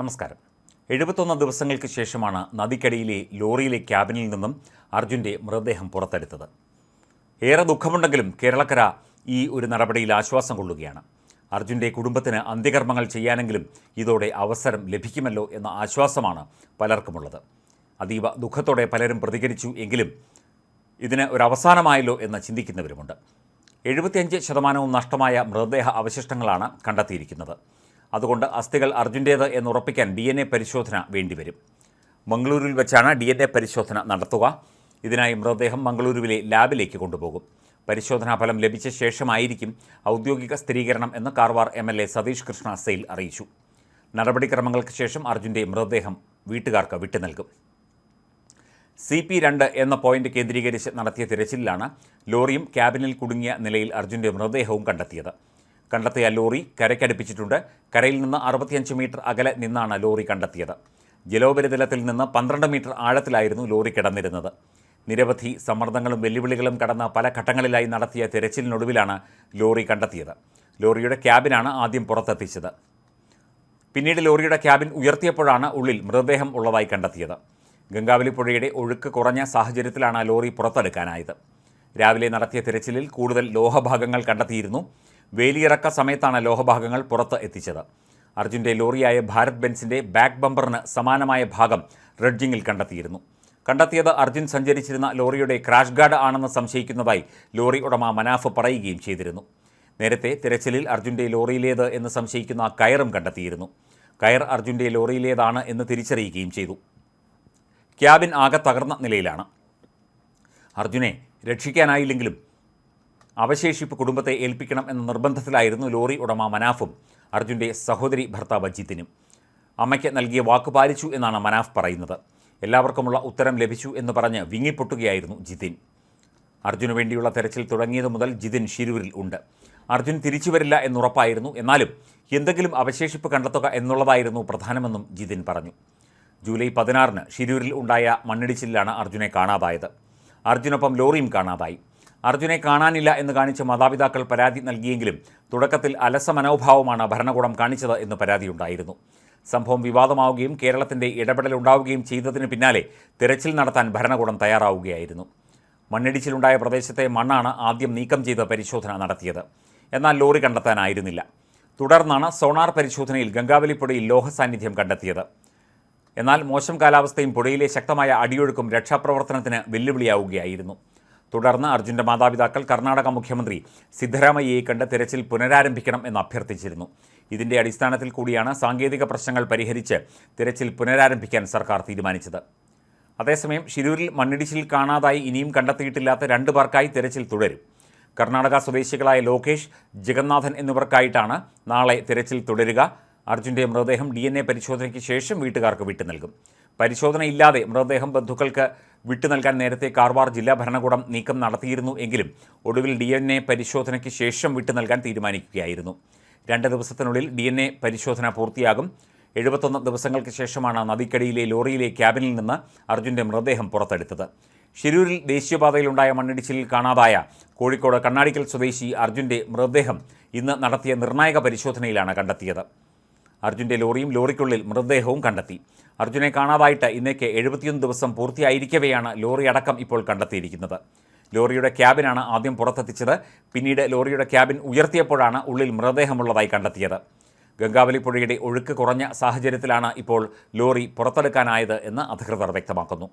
നമസ്കാരം. എഴുപത്തൊന്ന് ദിവസങ്ങൾക്ക് ശേഷമാണ് നദിക്കടിയിലെ ലോറിയിലെ ക്യാബിനിൽ നിന്നും അർജുന്റെ മൃതദേഹം പുറത്തെടുത്തത്. ഏറെ ദുഃഖമുണ്ടെങ്കിലും കേരളക്കര ഈ ഒരു നടപടിയിൽ ആശ്വാസം കൊള്ളുകയാണ്. അർജുന്റെ കുടുംബത്തിന് അന്ത്യകർമ്മങ്ങൾ ചെയ്യാനെങ്കിലും ഇതോടെ അവസരം ലഭിക്കുമല്ലോ എന്ന ആശ്വാസമാണ് പലർക്കുമുള്ളത്. അതീവ ദുഃഖത്തോടെ പലരും പ്രതികരിച്ചു എങ്കിലും ഇതിന് ഒരു എന്ന് ചിന്തിക്കുന്നവരുമുണ്ട്. എഴുപത്തിയഞ്ച് ശതമാനവും നഷ്ടമായ മൃതദേഹ അവശിഷ്ടങ്ങളാണ് കണ്ടെത്തിയിരിക്കുന്നത്. അതുകൊണ്ട് അസ്ഥികൾ അർജുന്റേത് എന്നുറപ്പിക്കാൻ ഡി എൻ എ പരിശോധന വേണ്ടിവരും. മംഗളൂരുവിൽ വെച്ചാണ് ഡി എൻ എ പരിശോധന നടത്തുക. ഇതിനായി മൃതദേഹം മംഗളൂരുവിലെ ലാബിലേക്ക് കൊണ്ടുപോകും. പരിശോധനാ ഫലം ലഭിച്ച ശേഷമായിരിക്കും ഔദ്യോഗിക സ്ഥിരീകരണം എന്ന് Karwar M L A Satish Krishna Sail അറിയിച്ചു. നടപടിക്രമങ്ങൾക്ക് ശേഷം അർജുന്റെ മൃതദേഹം വീട്ടുകാർക്ക് വിട്ടു നൽകും സി പി രണ്ട് എന്ന പോയിന്റ് കേന്ദ്രീകരിച്ച് നടത്തിയ തിരച്ചിലിലാണ് ലോറിയും ക്യാബിനിൽ കുടുങ്ങിയ നിലയിൽ അർജുന്റെ മൃതദേഹവും കണ്ടെത്തിയത്. കണ്ടെത്തിയ ലോറി കരയ്ക്കടുപ്പിച്ചിട്ടുണ്ട്. കരയിൽ നിന്ന് അറുപത്തിയഞ്ച് മീറ്റർ അകലെ നിന്നാണ് ലോറി കണ്ടെത്തിയത്. ജലോപരിതലത്തിൽ നിന്ന് പന്ത്രണ്ട് മീറ്റർ ആഴത്തിലായിരുന്നു ലോറി കിടന്നിരുന്നത്. നിരവധി സമ്മർദ്ദങ്ങളും വെല്ലുവിളികളും കടന്ന പല ഘട്ടങ്ങളിലായി നടത്തിയ തിരച്ചിലിനൊടുവിലാണ് ലോറി കണ്ടെത്തിയത്. ലോറിയുടെ ക്യാബിനാണ് ആദ്യം പുറത്തെത്തിച്ചത്. പിന്നീട് ലോറിയുടെ ക്യാബിൻ ഉയർത്തിയപ്പോഴാണ് ഉള്ളിൽ മൃതദേഹം ഉള്ളതായി കണ്ടെത്തിയത്. ഗംഗാവലി പുഴയുടെ ഒഴുക്ക് കുറഞ്ഞ സാഹചര്യത്തിലാണ് ലോറി പുറത്തെടുക്കാനായത്. രാവിലെ നടത്തിയ തിരച്ചിലിൽ കൂടുതൽ ലോഹഭാഗങ്ങൾ കണ്ടെത്തിയിരുന്നു. വേലിയിറക്ക സമയത്താണ് ലോഹഭാഗങ്ങൾ പുറത്ത് എത്തിച്ചത്. അർജുന്റെ ലോറിയായ ഭാരത് ബെൻസിന്റെ ബാക്ക് ബമ്പറിന് സമാനമായ ഭാഗം റെഡ്ജിങ്ങിൽ കണ്ടെത്തിയിരുന്നു. കണ്ടെത്തിയത് അർജുൻ സഞ്ചരിച്ചിരുന്ന ലോറിയുടെ ക്രാഷ് ഗാർഡ് ആണെന്ന് സംശയിക്കുന്നതായി ലോറി ഉടമ മനാഫ് പറയുകയും ചെയ്തിരുന്നു. നേരത്തെ തിരച്ചിലിൽ അർജുന്റെ ലോറിയിലേത് എന്ന് സംശയിക്കുന്ന കയറും കണ്ടെത്തിയിരുന്നു. കയർ അർജുന്റെ ലോറിയിലേതാണ് എന്ന് തിരിച്ചറിയുകയും ചെയ്തു. ക്യാബിൻ ആകെ തകർന്ന നിലയിലാണ്. അർജുനെ രക്ഷിക്കാനായില്ലെങ്കിലും അവശേഷിപ്പ് കുടുംബത്തെ ഏൽപ്പിക്കണം എന്ന നിർബന്ധത്തിലായിരുന്നു ലോറി ഉടമ മനാഫും. അർജുന്റെ സഹോദരി ഭർത്താവ് അജിത്തിനും. അമ്മയ്ക്ക് നൽകിയ വാക്ക് പാലിച്ചു എന്നാണ് മനാഫ് പറയുന്നത്. എല്ലാവർക്കുമുള്ള ഉത്തരം ലഭിച്ചു എന്ന് പറഞ്ഞ് വിങ്ങിപ്പൊട്ടുകയായിരുന്നു ജിതിൻ. അർജുന് വേണ്ടിയുള്ള തെരച്ചിൽ തുടങ്ങിയത് മുതൽ ജിതിൻ ഷിരൂരിൽ ഉണ്ട്. അർജുൻ തിരിച്ചു വരില്ല എന്നുറപ്പായിരുന്നു. എന്നാലും എന്തെങ്കിലും അവശേഷിപ്പ് കണ്ടെത്തുക എന്നുള്ളതായിരുന്നു പ്രധാനമെന്നും ജിതിൻ പറഞ്ഞു. ജൂലൈ പതിനാറിന് ഷിരൂരിൽ ഉണ്ടായ മണ്ണിടിച്ചിലാണ് അർജുനെ കാണാതായത്. അർജുനൊപ്പം ലോറിയും കാണാതായി. അർജുനെ കാണാനില്ല എന്ന് കാണിച്ച് മാതാപിതാക്കൾ പരാതി നൽകിയെങ്കിലും തുടക്കത്തിൽ അലസ മനോഭാവമാണ് ഭരണകൂടം കാണിച്ചത് എന്ന് പരാതിയുണ്ടായിരുന്നു. സംഭവം വിവാദമാവുകയും കേരളത്തിന്റെ ഇടപെടലുണ്ടാവുകയും ചെയ്തതിന് പിന്നാലെ തിരച്ചിൽ നടത്താൻ ഭരണകൂടം തയ്യാറാവുകയായിരുന്നു. മണ്ണിടിച്ചിലുണ്ടായ പ്രദേശത്തെ മണ്ണാണ് ആദ്യം നീക്കം ചെയ്ത് പരിശോധന നടത്തിയത്. എന്നാൽ ലോറി കണ്ടെത്താനായിരുന്നില്ല. തുടർന്നാണ് സോണാർ പരിശോധനയിൽ ഗംഗാവലിപ്പുഴയിൽ ലോഹസാന്നിധ്യം ലോഹ സാന്നിധ്യം കണ്ടെത്തിയത്. എന്നാൽ മോശം കാലാവസ്ഥയും പുഴയിലെ ശക്തമായ അടിയൊഴുക്കും രക്ഷാപ്രവർത്തനത്തിന് വെല്ലുവിളിയാവുകയായിരുന്നു. തുടർന്ന് അർജുന്റെ മാതാപിതാക്കൾ കർണാടക മുഖ്യമന്ത്രി സിദ്ധരാമയ്യയെ കണ്ട് തിരച്ചിൽ പുനരാരംഭിക്കണം എന്ന് അഭ്യർത്ഥിച്ചിരുന്നു. ഇതിന്റെ അടിസ്ഥാനത്തിൽ കൂടിയാണ് സാങ്കേതിക പ്രശ്നങ്ങൾ പരിഹരിച്ച് തിരച്ചിൽ പുനരാരംഭിക്കാൻ സർക്കാർ തീരുമാനിച്ചത്. അതേസമയം ഷിരൂരിൽ മണ്ണിടിച്ചിൽ കാണാതായി ഇനിയും കണ്ടെത്തിയിട്ടില്ലാത്ത രണ്ടു പേർക്കായി തിരച്ചിൽ തുടരും. കർണാടക സ്വദേശികളായ ലോകേഷ് ജഗന്നാഥൻ എന്നിവർക്കായിട്ടാണ് നാളെ തിരച്ചിൽ തുടരുക. അർജുന്റെ മൃതദേഹം ഡി പരിശോധനയ്ക്ക് ശേഷം വീട്ടുകാർക്ക് വിട്ടു നൽകും. പരിശോധനയില്ലാതെ മൃതദേഹം ബന്ധുക്കൾക്ക് വിട്ടു നൽകാൻ നേരത്തെ കാർവാർ ജില്ലാ ഭരണകൂടം നീക്കം നടത്തിയിരുന്നു എങ്കിലും ഒടുവിൽ ഡി എൻ എ പരിശോധനയ്ക്ക് ശേഷം വിട്ടു നൽകാൻ തീരുമാനിക്കുകയായിരുന്നു. രണ്ട് ദിവസത്തിനുള്ളിൽ ഡി എൻ എ പരിശോധന പൂർത്തിയാകും. എഴുപത്തൊന്ന് ദിവസങ്ങൾക്ക് ശേഷമാണ് നദിക്കടിയിലെ ലോറിയിലെ ക്യാബിനിൽ നിന്ന് അർജുന്റെ മൃതദേഹം പുറത്തെടുത്തത്. ഷിരൂരിൽ ദേശീയപാതയിലുണ്ടായ മണ്ണിടിച്ചിലിൽ കാണാതായ കോഴിക്കോട് കണ്ണാടിക്കൽ സ്വദേശി അർജുന്റെ മൃതദേഹം ഇന്ന് നടത്തിയ നിർണായക പരിശോധനയിലാണ് കണ്ടെത്തിയത്. അർജുന്റെ ലോറിയും ലോറിക്കുള്ളിൽ മൃതദേഹവും കണ്ടെത്തി. അർജുനെ കാണാതായിട്ട് ഇന്നേക്ക് എഴുപത്തിയൊന്ന് ദിവസം പൂർത്തിയായിരിക്കവെയാണ് ലോറി അടക്കം ഇപ്പോൾ കണ്ടെത്തിയിരിക്കുന്നത്. ലോറിയുടെ ക്യാബിനാണ് ആദ്യം പുറത്തെത്തിച്ചത്. പിന്നീട് ലോറിയുടെ ക്യാബിൻ ഉയർത്തിയപ്പോഴാണ് ഉള്ളിൽ മൃതദേഹമുള്ളതായി കണ്ടെത്തിയത്. ഗംഗാവലി പുഴയുടെ ഒഴുക്ക് കുറഞ്ഞ സാഹചര്യത്തിലാണ് ഇപ്പോൾ ലോറി പുറത്തെടുക്കാനായത് എന്ന് അധികൃതർ വ്യക്തമാക്കുന്നു.